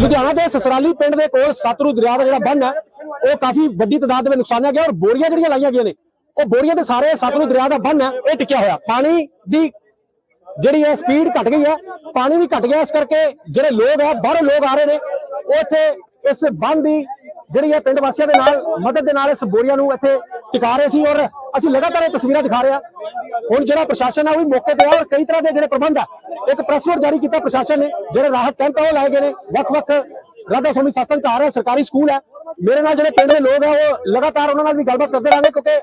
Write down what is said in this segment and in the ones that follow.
ਲੁਧਿਆਣਾ ਦੇ ਸਸਰਾਲੀ ਪਿੰਡ ਦੇ ਕੋਲ ਸਤਲੁਜ ਦਰਿਆ ਦਾ ਜਿਹੜਾ ਬੰਨ ਹੈ, ਉਹ ਕਾਫੀ ਵੱਡੀ ਤਾਦਾਦ ਦੇ ਵਿੱਚ ਨੁਕਸਾਨਿਆ ਗਿਆ ਔਰ ਬੋਰੀਆਂ ਜਿਹੜੀਆਂ ਲਾਈਆਂ ਗਈਆਂ ਨੇ? ਉਹ ਬੋਰੀਆਂ ਦੇ ਸਾਰੇ ਸਤਲੁਜ ਦਰਿਆ ਦਾ ਬੰਨ ਹੈ, ਇਹ ਟਿਕਿਆ ਹੋਇਆ। ਪਾਣੀ ਦੀ ਜਿਹੜੀ ਹੈ ਸਪੀਡ ਘਟ ਗਈ ਹੈ, ਪਾਣੀ ਵੀ ਘਟ ਗਿਆ, ਇਸ ਕਰਕੇ ਜਿਹੜੇ ਲੋਕ ਆ ਬਾਹਰੋਂ ਲੋਕ ਆ ਰਹੇ ਨੇ, ਉਹ ਇੱਥੇ ਇਸ ਬੰਨ ਦੀ ਜਿਹੜੀ ਹੈ ਪਿੰਡ ਵਾਸੀਆਂ ਦੇ ਨਾਲ, ਮਦਦ ਦੇ ਨਾਲ ਇਸ ਬੋਰੀਆਂ ਨੂੰ ਇੱਥੇ ਟਿਕਾ ਰਹੇ ਸੀ ਔਰ ਅਸੀਂ ਲਗਾਤਾਰ ਇਹ ਤਸਵੀਰਾਂ ਦਿਖਾ ਰਹੇ ਹਾਂ। ਹੁਣ ਜਿਹੜਾ ਪ੍ਰਸ਼ਾਸਨ ਆ, ਉਹ ਵੀ ਮੌਕੇ ਤੇ ਆ ਔਰ ਕਈ ਤਰ੍ਹਾਂ ਦੇ ਜਿਹੜੇ ਪ੍ਰਬੰਧ ਆ। ਇੱਕ ਪ੍ਰੈਸ ਨੋਟ ਜਾਰੀ ਕੀਤਾ ਪ੍ਰਸ਼ਾਸਨ ਨੇ, ਜਿਹੜੇ ਰਾਹਤ ਕੈਂਪ ਆ, ਉਹ ਲਾਏ ਗਏ ਨੇ। ਵੱਖ-ਵੱਖ ਰਾਧਾ ਸਵਾਮੀ ਸਤਸੰਗ ਘਰ ਹੈ ਸਰਕਾਰੀ ਸਕੂਲ ਹੈ ਮੇਰੇ ਨਾਲ ਜਿਹੜੇ ਪਿੰਡ ਦੇ ਲੋਕ ਆ, ਉਹ ਲਗਾਤਾਰ ਉਹਨਾਂ ਨਾਲ ਵੀ ਗੱਲਬਾਤ ਕਰਦੇ ਰਹਿੰਦੇ ਕਿਉਂਕਿ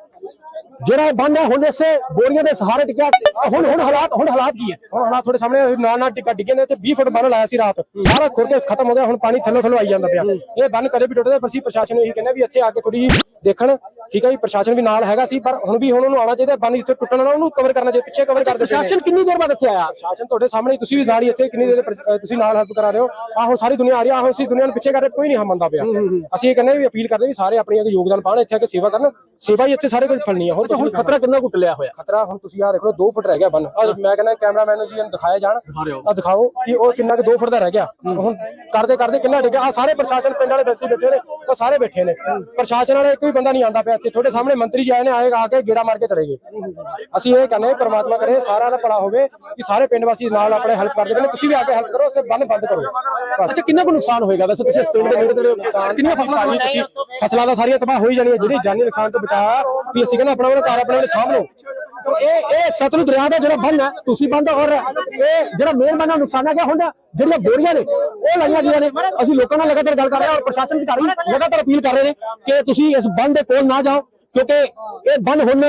ਜਿਹੜਾ ਬੰਦ ਹੈ ਹੁਣ ਇਸੇ ਬੋਰੀਆਂ ਦੇ ਸਹਾਰੇ ਟਿਕਿਆ ਹੁਣ ਹੁਣ ਹਾਲਾਤ ਹੁਣ ਹਾਲਾਤ ਕੀ ਹੈ? ਹੁਣ ਹਾਲਾਤ ਤੁਹਾਡੇ ਸਾਹਮਣੇ ਨਾਲ ਨਾਲ ਟਿੱਕਾ ਡਿੱਗੇ ਨੇ ਤੇ 20 ਫੁੱਟ ਬੰਨ ਲਾਇਆ ਸੀ ਰਾਤ। ਸਾਰਾ ਖੁਰ ਕੇ ਖਤਮ ਹੋ ਗਿਆ ਹੁਣ ਪਾਣੀ ਥੱਲੋਂ ਥੱਲੋਂ ਆਈ ਜਾਂਦਾ ਪਿਆ। ਇਹ ਬੰਨ ਕਦੇ ਵੀ ਟੁੱਟਦਾ ਪਰ ਅਸੀਂ ਪ੍ਰਸ਼ਾਸਨ ਨੂੰ ਇਹੀ ਕਹਿੰਦੇ ਵੀ ਇੱਥੇ ਆ ਕੇ ਥੋੜੀ ਦੇਖਣ। ਠੀਕ ਹੈ ਜੀ ਪ੍ਰਸ਼ਾਸਨ ਵੀ ਨਾਲ ਹੈਗਾ ਸੀ ਪਰ ਹੁਣ ਵੀ ਹੁਣ ਉਹਨੂੰ ਆਉਣਾ ਚਾਹੀਦਾ ਬੰਨ ਜਿੱਥੇ ਟੁੱਟਣਾ ਨਾ ਉਹਨੂੰ ਕਵਰ ਕਰਨਾ ਚਾਹੀਦਾ ਪਿੱਛੇ ਕਵਰ ਕਰ ਦੇ ਪ੍ਰਸ਼ਾਸਨ ਕਿੰਨੀ ਦੇਰ ਬਾਅਦ ਇੱਥੇ ਆਇਆ? ਪ੍ਰਸ਼ਾਸਨ ਤੁਹਾਡੇ ਸਾਹਮਣੇ ਹੀ, ਤੁਸੀਂ ਵੀ ਨਾਲ ਹੀ ਇੱਥੇ ਕਿੰਨੀ ਦੇਰ ਤੁਸੀਂ ਨਾਲ ਹੈਲਪ ਕਰਾ ਰਹੇ ਹੋ। ਆਹੋ ਸਾਰੀ ਦੁਨੀਆ ਆ ਰਹੀ ਆਹੋ ਅਸੀਂ ਦੁਨੀਆ ਨੂੰ ਪਿੱਛੇ ਕਰ ਰਹੇ ਕੋਈ ਨਹੀਂ ਹਮੰਦਾ ਪਿਆ। ਅਸੀਂ ਇਹ ਕਹਿੰਦੇ ਵੀ ਅਪੀਲ ਕਰਦੇ ਵੀ ਸਾਰੇ ਆਪਣੀ ਯੋਗਦਾਨ ਪਾਣ ਇੱਥੇ ਆ ਕੇ ਸੇਵਾ ਕਰਨ। ਸੇਵਾ ਹੀ ਇੱਥੇ ਸਾਰੇ ਕੁਝ ਫਲਣੀ ਆ ਕੁਝ ਹੁਣ ਖਤਰਾ ਕਿੰਨਾ ਕੁ ਟਲਿਆ ਹੋਇਆ? ਖਤਰਾ ਹੁਣ ਤੁਸੀਂ ਆ ਦੇਖ ਲਓ 2 ਫੁੱਟ ਰਹਿ ਗਿਆ ਬੰਨ ਮੈਂ ਕਹਿੰਦਾ ਕੈਮਰਾਮੈਨ ਨੂੰ ਜੀ ਇਹਨੂੰ ਦਿਖਾਇਆ ਜਾਣ। ਆ ਦਿਖਾਓ ਕਿ ਉਹ ਕਿੰਨਾ ਕਿ 2 ਫੁੱਟ ਦਾ ਰਹਿ ਗਿਆ। ਹੁਣ ਕਰਦੇ ਕਰਦੇ ਕਿੰਨਾ ਡਿੱਗਿਆ। ਆ ਸਾਰੇ ਪ੍ਰਸ਼ਾਸਨ ਪਿੰਡ ਵਾਲੇ ਵੈਸੇ ਬੈਠੇ ਨੇ ਉਹ ਸਾਰੇ ਬੈਠੇ ਨੇ। ਪ੍ਰਸ਼ਾਸਨ ਵਾਲੇ ਵੀ ਬੰਦਾ ਨਹੀਂ ਆਂਦਾ ਪਿਆ ਇੱਥੇ। ਤੁਹਾਡੇ ਸਾਹਮਣੇ ਮੰਤਰੀ ਜੀ ਆਏ ਨੇ ਆਏਗਾ ਆ ਕੇ ਗੇੜਾ ਮਾਰ ਕੇ ਚਲੇ ਗਏ। ਅਸੀਂ ਇਹ ਕਹਿੰਦੇ ਪ੍ਰਮਾਤਮਾ ਕਰੇ ਸਾਰਿਆਂ ਦਾ ਭਲਾ ਹੋਵੇ ਕਿ ਸਾਰੇ ਪਿੰਡ ਵਾਸੀ ਨਾਲ ਆਪਣੇ ਹੈਲਪ ਕਰਦੇ ਨੇ। ਤੁਸੀਂ ਵੀ ਆ ਕੇ ਹੈਲਪ ਕਰੋ ਤੇ ਬੰਨ ਬੰਦ ਕਰੋ। ਅੱਛਾ ਕਿੰਨਾ ਕੁ ਨੁਕਸਾਨ ਹੋਏਗਾ? ਵੈਸੇ ਤੁਸੀਂ ਇਸ ਪਿੰਡ ਦੇ ਨੇੜੇ ਤੇੜੇ ਨੁਕਸਾਨ? ਕਿੰਨੀਆਂ ਫਸਲਾਂ ਫਸਲਾਂ ਦਾ ਸਾਰੀਆਂ ਤਬਾਹ ਹੋਈ ਜਾਣੀਆਂ। ਜਿਹੜੀ ਜਾਨੀ ਨੁਕਸਾਨ ਤੋਂ ਬਚਾ ਵੀ ਅਸੀਂ ਕਹਿੰਦੇ ਆਪਣਾ ਆਪਣਾ ਘਰ ਆਪਣੇ ਆਪਣੇ ਸਾਂਭ ਲਓ ਇਹ ਇਹ ਸਤਲੁਜ ਦਰਿਆ ਦਾ ਜਿਹੜਾ ਬੰਨ ਹੈ, ਤੁਸੀਂ ਬੰਦ ਔਰ ਇਹ ਜਿਹੜਾ ਮੇਨ ਬੰਨ ਨੁਕਸਾਨਿਆ ਗਿਆ ਹੁੰਦਾ? ਜਿਹੜੀਆਂ ਬੋਰੀਆਂ ਨੇ, ਉਹ ਲਾਈਆਂ ਗਈਆਂ ਨੇ। ਅਸੀਂ ਲੋਕਾਂ ਨਾਲ ਲਗਾਤਾਰ ਗੱਲ ਕਰ ਰਹੇ ਹਾਂ ਔਰ ਪ੍ਰਸ਼ਾਸਨ ਅਧਿਕਾਰੀ ਲਗਾਤਾਰ ਅਪੀਲ ਕਰ ਰਹੇ ਨੇ ਕਿ ਤੁਸੀਂ ਇਸ ਬੰਨ ਦੇ ਕੋਲ ਨਾ ਜਾਓ, ਕਿਉਂਕਿ ਇਹ ਬੰਨ ਹੁਣ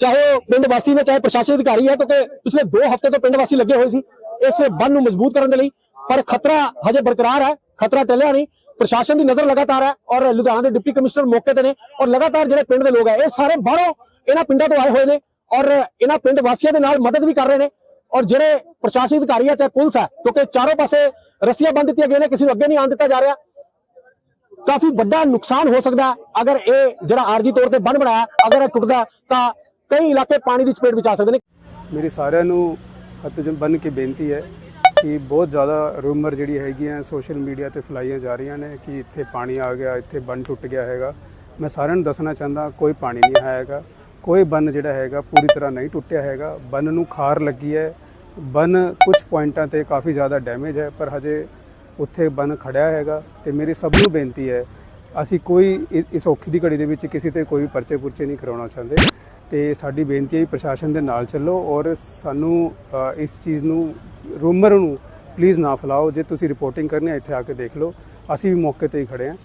ਚਾਹੇ ਉਹ ਪਿੰਡ ਵਾਸੀ ਨੇ, ਚਾਹੇ ਪ੍ਰਸ਼ਾਸਨ ਅਧਿਕਾਰੀ ਹੈ, ਕਿਉਂਕਿ ਪਿਛਲੇ 2 ਹਫ਼ਤੇ ਤੋਂ ਪਿੰਡ ਵਾਸੀ ਲੱਗੇ ਹੋਏ ਸੀ। ਇਸ ਬੰਨ ਨੂੰ ਮਜ਼ਬੂਤ ਕਰਨ ਦੇ ਲਈ ਪਰ ਖਤਰਾ ਹਜੇ ਬਰਕਰਾਰ ਹੈ, ਖਤਰਾ ਟਲਿਆ ਨਹੀਂ। ਪ੍ਰਸ਼ਾਸਨ ਦੀ ਨਜ਼ਰ ਲਗਾਤਾਰ ਹੈ ਔਰ ਲੁਧਿਆਣਾ ਦੇ ਡਿਪਟੀ ਕਮਿਸ਼ਨਰ ਮੌਕੇ ਤੇ ਨੇ ਔਰ ਲਗਾਤਾਰ ਜਿਹੜੇ ਪਿੰਡ ਦੇ ਲੋਕ ਹੈ, ਇਹ ਸਾਰੇ ਬਾਹਰੋਂ ਇਹਨਾਂ ਪਿੰਡਾਂ ਤੋਂ ਆਏ ਹੋਏ ਨੇ ਔਰ ਇਹਨਾਂ ਪਿੰਡ ਵਾਸੀਆਂ ਦੇ ਨਾਲ ਮਦਦ ਵੀ ਕਰ ਰਹੇ ਨੇ ਔਰ ਜਿਹੜੇ ਪ੍ਰਸ਼ਾਸਨਿਕ ਅਧਿਕਾਰੀ ਹੈ ਚਾਹੇ ਪੁਲਿਸ ਹੈ, ਕਿਉਂਕਿ ਚਾਰੋਂ ਪਾਸੇ ਰੱਸੀਆਂ ਬੰਨ ਦਿੱਤੀਆਂ ਗਈਆਂ ਨੇ, ਕਿਸੇ ਨੂੰ ਅੱਗੇ ਨਹੀਂ ਆਉਣ ਦਿੱਤਾ ਜਾ ਰਿਹਾ। ਕਾਫੀ ਵੱਡਾ ਨੁਕਸਾਨ ਹੋ ਸਕਦਾ ਅਗਰ ਇਹ ਜਿਹੜਾ ਆਰਜੀ ਤੌਰ ਤੇ ਬੰਨ ਬਣਾਇਆ, ਅਗਰ ਇਹ ਟੁੱਟਦਾ ਤਾਂ ਕਈ ਇਲਾਕੇ ਪਾਣੀ ਦੀ ਚਪੇਟ ਵਿੱਚ ਆ ਸਕਦੇ ਨੇ। ਮੇਰੇ ਸਾਰਿਆਂ ਨੂੰ ਹੱਥ ਜਨ ਬੰਨ ਕੇ ਬੇਨਤੀ ਹੈ ਕਿ ਬਹੁਤ ਜ਼ਿਆਦਾ ਰੂਮਰ ਜਿਹੜੀ ਹੈਗੀਆਂ ਸੋਸ਼ਲ ਮੀਡੀਆ ਤੇ ਫੈਲਾਈਆਂ ਜਾ ਰਹੀਆਂ ਨੇ ਕਿ ਇੱਥੇ ਪਾਣੀ ਆ ਗਿਆ, ਇੱਥੇ ਬੰਨ ਟੁੱਟ ਗਿਆ ਹੈਗਾ। ਮੈਂ ਸਾਰਿਆਂ ਨੂੰ ਦੱਸਣਾ ਚਾਹੁੰਦਾ, ਕੋਈ ਪਾਣੀ ਨਹੀਂ ਆਇਆ ਹੈਗਾ। ਕੋਈ ਬੰਨ ਜਿਹੜਾ ਹੈਗਾ ਪੂਰੀ ਤਰ੍ਹਾਂ ਨਹੀਂ ਟੁੱਟਿਆ ਹੈਗਾ। ਬੰਨ ਨੂੰ ਖਾਰ ਲੱਗੀ ਹੈ। ਬੰਨ ਕੁਝ ਪੁਆਇੰਟਾਂ ਤੇ ਕਾਫੀ ਜ਼ਿਆਦਾ ਡੈਮੇਜ ਹੈ, ਪਰ ਹਜੇ ਉੱਥੇ ਬੰਨ ਖੜਿਆ ਹੈਗਾ ਤੇ ਮੇਰੀ ਸਭ ਨੂੰ ਬੇਨਤੀ ਹੈ, ਅਸੀਂ ਕੋਈ ਇਸ ਔਖੀ ਦੀ ਘੜੀ ਦੇ ਵਿੱਚ ਕਿਸੇ ਤੇ ਕੋਈ ਪਰਚੇ ਪੁਰਚੇ ਨਹੀਂ ਕਰਾਉਣਾ ਚਾਹੁੰਦੇ। ਤੇ ਸਾਡੀ ਬੇਨਤੀ ਹੈ ਪ੍ਰਸ਼ਾਸਨ ਦੇ ਨਾਲ ਚੱਲੋ ਔਰ ਸਾਨੂੰ ਇਸ ਚੀਜ਼ ਨੂੰ, ਰੂਮਰ ਨੂੰ ਪਲੀਜ਼ ਨਾ ਫੈਲਾਓ। ਜੇ ਤੁਸੀਂ ਰਿਪੋਰਟਿੰਗ ਕਰਨੀ ਹੈ, ਇੱਥੇ ਆ ਕੇ ਦੇਖ ਲਓ। ਅਸੀਂ ਵੀ ਮੌਕੇ ਤੇ ਹੀ ਖੜੇ ਹਾਂ।